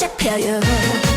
활짝 펴요